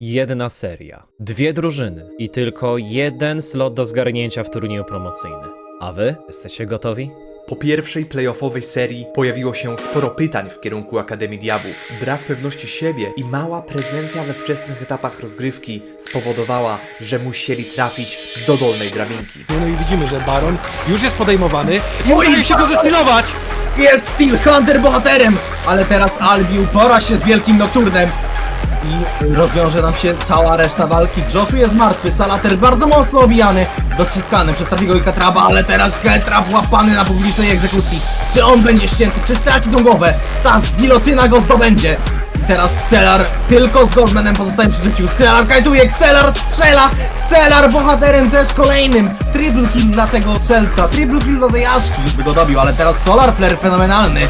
jedna seria, dwie drużyny i tylko jeden slot do zgarnięcia w turnieju promocyjnym. A wy? Jesteście gotowi? Po pierwszej playoffowej serii pojawiło się sporo pytań w kierunku Akademii Diabłów. Brak pewności siebie i mała prezencja we wczesnych etapach rozgrywki spowodowała, że musieli trafić do dolnej drabinki. No i widzimy, że Baron już jest podejmowany i udaje się go zestylować! Jest Steel Hunter bohaterem! Ale teraz Albi upora się z Wielkim Nocturnem i rozwiąże nam się cała reszta walki. Josu jest martwy, Salater bardzo mocno obijany, dociskany przez Trafiego i Katraba, ale teraz Ketrab łapany na publicznej egzekucji. Czy on będzie ścięty? Czy straci tą głowę? Tak, gilotyna go zdobędzie. I teraz Xelar tylko z Goldmanem pozostaje przy życiu. Xelar kajtuje, Xelar strzela! Xelar bohaterem też kolejnym! Triple kill dla tego strzelca, triple kill dla tej Aszki. By go dobił, ale teraz Solar Flare fenomenalny.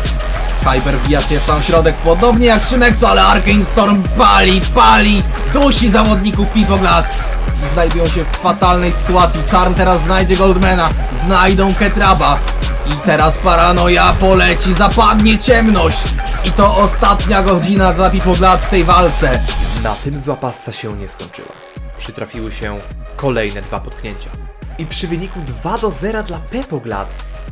Hyper wbija się w sam środek, podobnie jak Szymex, ale Arcane Storm pali, pali, dusi zawodników Pipoglat. Znajdują się w fatalnej sytuacji. Charm teraz znajdzie Goldmana, znajdą Ketraba. I teraz paranoja poleci, zapadnie ciemność. I to ostatnia godzina dla Pipoglat w tej walce. Na tym zła passa się nie skończyła. Przytrafiły się kolejne dwa potknięcia. I przy wyniku 2 do 0 dla Pepoglad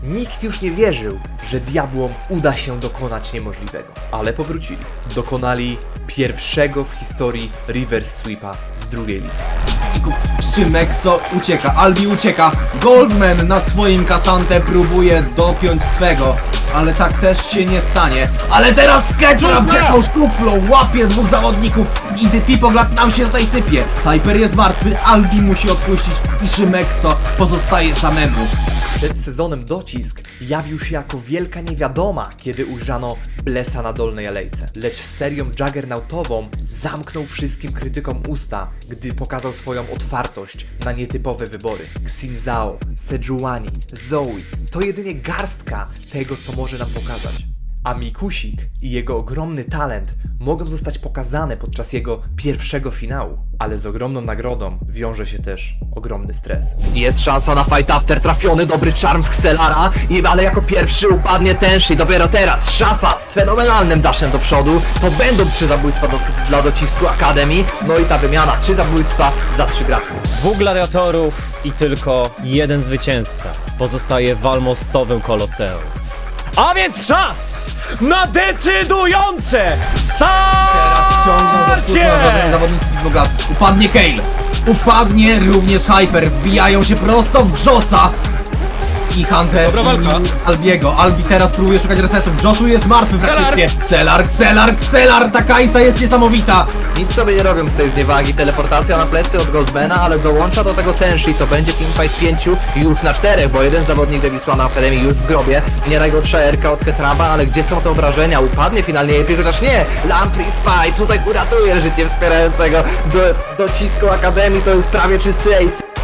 nikt już nie wierzył, że diabłom uda się dokonać niemożliwego. Ale powrócili. Dokonali pierwszego w historii reverse sweepa w drugiej lidze. Szymexo ucieka, Albi ucieka, Goldman na swoim kasante próbuje dopiąć swego, ale tak też się nie stanie. Ale teraz Ketchup wjechał szkuflą, łapie dwóch zawodników i Pipoglat nam się tutaj sypie. Hyper jest martwy, Albi musi odpuścić i Szymexo pozostaje samemu. Przed sezonem docisk jawił się jako wielka niewiadoma, kiedy ujrzano Blesa na dolnej alejce. Lecz serią Juggernautową zamknął wszystkim krytykom usta, gdy pokazał swoją otwartość na nietypowe wybory. Xinzao, Sejuani, Zoe to jedynie garstka tego, co może nam pokazać. A Mikusik i jego ogromny talent mogą zostać pokazane podczas jego pierwszego finału, ale z ogromną nagrodą wiąże się też ogromny stres. Jest szansa na fight after, trafiony dobry charm w Xelara, i, ale jako pierwszy upadnie Tenshi. Dopiero teraz Szafa z fenomenalnym daszem do przodu. To będą trzy zabójstwa do, dla docisku Akademii. No i ta wymiana, trzy zabójstwa za trzy grapsy. Dwóch gladiatorów i tylko jeden zwycięzca pozostaje w almostowym koloseum. A więc czas na decydujące starcie! Upadnie Kale, upadnie również Hyper, wbijają się prosto w Josa. I Hunter Dobra walka. i Albiego. Albi teraz próbuje szukać resetów. Josu jest martwy praktycznie. Xelar, Xelar, Xelar, ta Kajsa jest niesamowita. Nic sobie nie robią z tej zniewagi. Teleportacja na plecy od Goldmana, ale dołącza do tego Tenshi. To będzie teamfight pięciu i już na czterech, bo jeden zawodnik Dewisłana Akademii już w grobie. Nie najgorsza erka od Ketraba, ale gdzie są te obrażenia? Upadnie finalnie Epic, chociaż nie! Lampry Spy tutaj uratuje życie wspierającego do, docisku Akademii, to jest prawie czysty ace.